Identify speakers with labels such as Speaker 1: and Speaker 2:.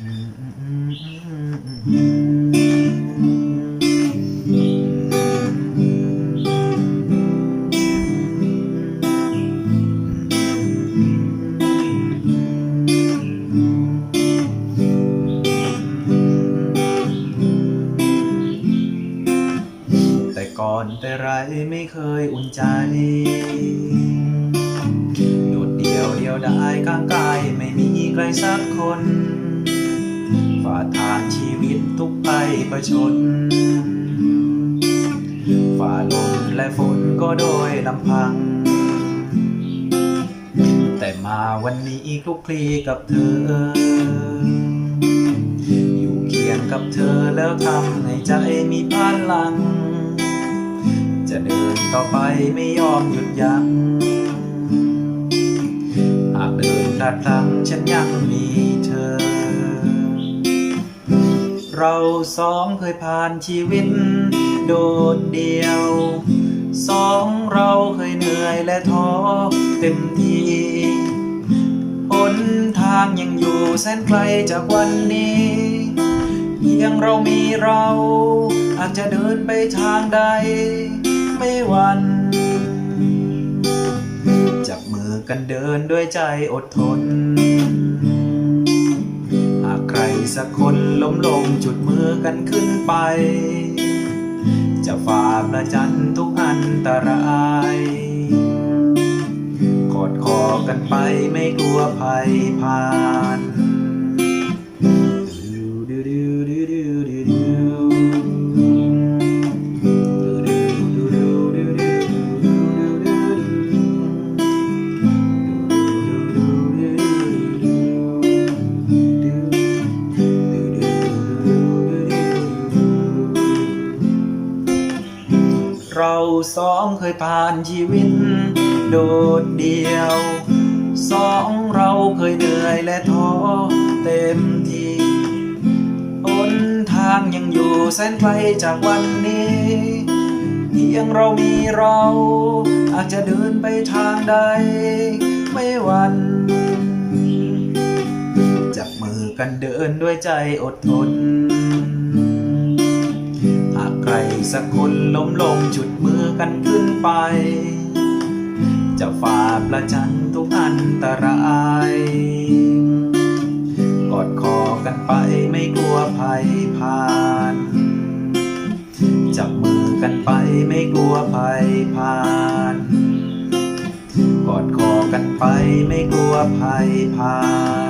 Speaker 1: แต่ก่อนแต่ไรไม่เคยอุ่นใจโดดเดียวเดียวดายข้างกายไม่มีใครสักคน ทางชีวิตทุกไปประชน ฝ่าลมและฝนก็โดยลำพัง แต่มาวันนี้คลุกคลีกับเธอ อยู่เคียงกับเธอแล้วทำให้ใจมีพลัง จะเดินต่อไปไม่ยอมหยุดยัง้งหากเดินพลาดพลั้งฉันยังมีเธอ เราสองเคยผ่านชีวิต โดดเดี่ยว สองเราเคยเหนื่อยและท้อเต็มทีหนทางยังอยู่แสนไกลจากวันนี้เพียงเรามีเรา อาจจะเดินไปทางใด ไม่หวันจับมือกันเดินด้วยใจอดทน สักคนล้มลงจุดมือกันขึ้นไป จะฝ่าประจันทุกอันตรายกอดคอกันไปไม่กลัวภัยผ่าน เราสองเคยผ่านชีวิต โดดเดี่ยว สองเราเคยเหนื่อยและท้อเต็มทีหนทางยังอยู่แสนไกลจากวันนี้เพียงเรามีเรา อาจจะเดินไปทางใด ไม่หวันจับมือกันเดินด้วยใจอดทนากใครสักคนล้มลงจุดมือกันขึ้นไป จะฝ่าประจันทุกอันตราย กอดคอกันไปไม่กลัวภัยผ่าน จับมือกันไปไม่กลัวภัยผ่าน กอดคอกันไปไม่กลัวภัยผ่าน